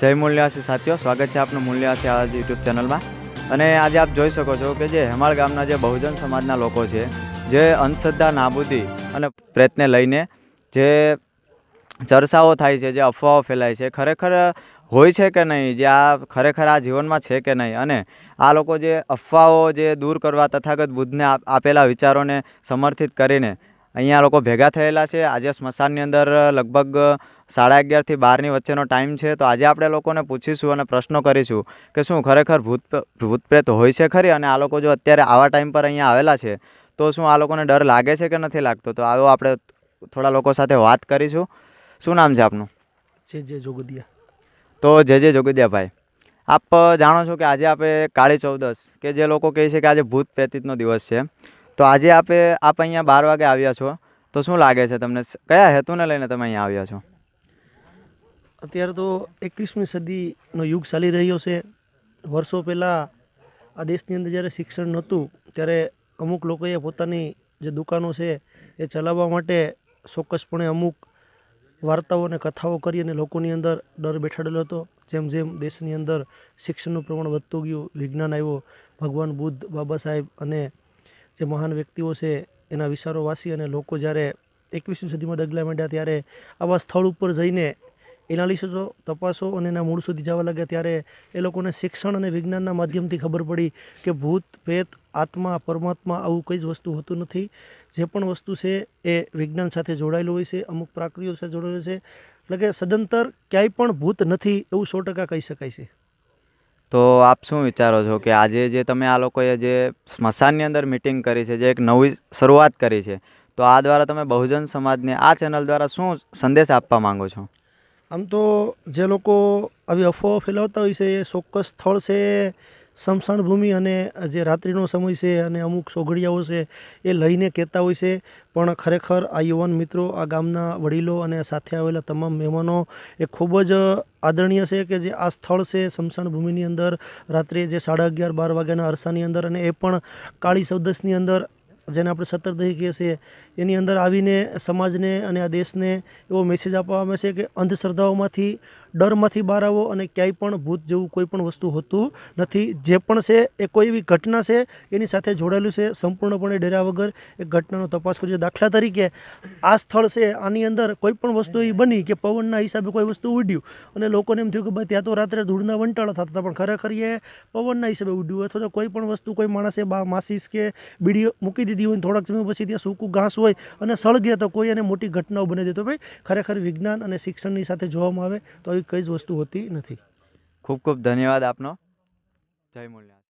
જય મૂલ્યાસી સાથીઓ, સ્વાગત છે આપનું મૂલ્યાસી આ યુટ્યુબ ચેનલમાં. અને આજે આપ જોઈ શકો છો કે જે હેમાળ ગામના જે બહુજન સમાજના લોકો છે, જે અંધશ્રદ્ધા, નાબૂદી અને પ્રયત્ને લઈને જે ચર્ચાઓ થાય છે, જે અફવાઓ ફેલાય છે, ખરેખર હોય છે કે નહીં, જે આ ખરેખર આ જીવનમાં છે કે નહીં? અને આ લોકો જે અફવાઓ જે દૂર કરવા તથાગત બુદ્ધને આપેલા વિચારોને સમર્થિત કરીને અહીંયા લોકો ભેગા થયેલા છે. આજે સ્મશાનની અંદર લગભગ સાડા અગિયારથી બારની વચ્ચેનો ટાઈમ છે. તો આજે આપણે લોકોને પૂછીશું અને પ્રશ્નો કરીશું કે શું ખરેખર ભૂત ભૂતપ્રેત હોય છે ખરી? અને આ લોકો જો અત્યારે આવા ટાઈમ પર અહીંયા આવેલા છે, તો શું આ લોકોને ડર લાગે છે કે નથી લાગતો? તો આવો આપણે થોડા લોકો સાથે વાત કરીશું. શું નામ છે આપનું? જે જે જોગદિયા. તો જે જે જોગદિયાભાઈ આપ જાણો છો કે આજે આપણે કાળી ચૌદસ કે જે લોકો કહે છે કે આજે ભૂત પ્રેતિતનો દિવસ છે. તો આજે આપે આપ અહીંયા બાર વાગે આવ્યા છો. તો શું લાગે છે તમને? કયા હેતુને લઈને તમે અહીંયા આવ્યા છો? અત્યારે તો એકવીસમી સદીનો યુગ ચાલી રહ્યો છે. વર્ષો પહેલાં આ દેશની અંદર જ્યારે શિક્ષણ નહોતું ત્યારે અમુક લોકોએ પોતાની જે દુકાનો છે એ ચલાવવા માટે ચોક્કસપણે અમુક વાર્તાઓ અને કથાઓ કરી અને લોકોની અંદર ડર બેઠાડેલો હતો. જેમ જેમ દેશની અંદર શિક્ષણનું પ્રમાણ વધતું ગયું, વિજ્ઞાન આવ્યો, ભગવાન બુદ્ધ, બાબા સાહેબ અને જે મહાન વ્યક્તિઓ છે એના વિચારો વાસી અને લોકો જ્યારે એકવીસમી સદીમાં ડગલા માંડ્યા ત્યારે આવા સ્થળ ઉપર જઈને એનાલિસિસો તપાસો અને એના મૂળ સુધી જવા લાગ્યા ત્યારે એ લોકોને શિક્ષણ અને વિજ્ઞાનના માધ્યમથી ખબર પડી કે ભૂત, પ્રેત, આત્મા, પરમાત્મા આવું કંઈ જ વસ્તુ હોતું નથી. જે પણ વસ્તુ છે એ વિજ્ઞાન સાથે જોડાયેલું હોય છે, અમુક પ્રાકૃતિઓ સાથે જોડાયેલું છે. એટલે કે સદંતર ક્યાંય પણ ભૂત નથી એવું સો ટકા કહી શકાય છે. તો આપ શું વિચારો છો કે આજે જે તમે આ લોકોએ જે સ્મશાનની અંદર મિટિંગ કરી છે, જે એક નવી શરૂઆત કરી છે, તો આ દ્વારા તમે બહુજન સમાજને આ ચેનલ દ્વારા શું સંદેશ આપવા માંગો છો? આમ તો જે લોકો આવી અફવાઓ ફેલાવતા હોય છે, એ ચોક્કસ સ્થળ છે સ્મશાન ભૂમિ અને જે રાત્રિનો સમય છે અને અમુક સોગડિયાઓ છે, એ લઈને કહેતા હોય છે. પણ ખરેખર આ યુવાન મિત્રો, આ ગામના વડીલો અને સાથે આવેલા તમામ મહેમાનો, એ ખૂબ જ આદરણીય છે કે જે આ સ્થળ છે સ્મશાન ભૂમિની અંદર રાત્રે જે સાડા અગિયાર બાર વાગ્યાના અરસાની અંદર અને એ પણ કાળી ચૌદસની અંદર જેને આપણે સત્તરદહી કહીએ છીએ, એની અંદર આવીને સમાજને અને આ દેશને એવો મેસેજ આપવામાં આવે છે કે અંધશ્રદ્ધાઓમાંથી ડરમાંથી બહાર આવો અને ક્યાંય પણ ભૂત જેવું કોઈ પણ વસ્તુ હોતું નથી. જે પણ છે, એ કોઈ એવી ઘટના છે, એની સાથે જોડાયેલું છે, સંપૂર્ણપણે ડર્યા વગર એ ઘટનાનો તપાસ કરજો દાખલા તરીકે, આ સ્થળ છે, આની અંદર કોઈ પણ વસ્તુ એવી બની કે પવનના હિસાબે કોઈ વસ્તુ ઉડ્યું અને લોકોને એમ થયું કે ભાઈ, ત્યાં તો રાત્રે ધૂળના વંટાળા થતા હતા, પણ ખરેખર એ પવનના હિસાબે ઉડ્યું અથવા તો કોઈ પણ વસ્તુ કોઈ માણસે બા, માસીસ કે બીડી મૂકી દીધી હોય થોડાક સમય પછી ત્યાં સૂકું ઘાસ હોય અને સળગે તો કોઈ એને મોટી ઘટનાઓ બની દે તો ભાઈ, ખરેખર વિજ્ઞાન અને શિક્ષણની સાથે જોવામાં આવે તો આવી કઈ જ વસ્તુ હોતી નથી. ખૂબ ખૂબ ધન્યવાદ આપનો. જય મૂલ્યા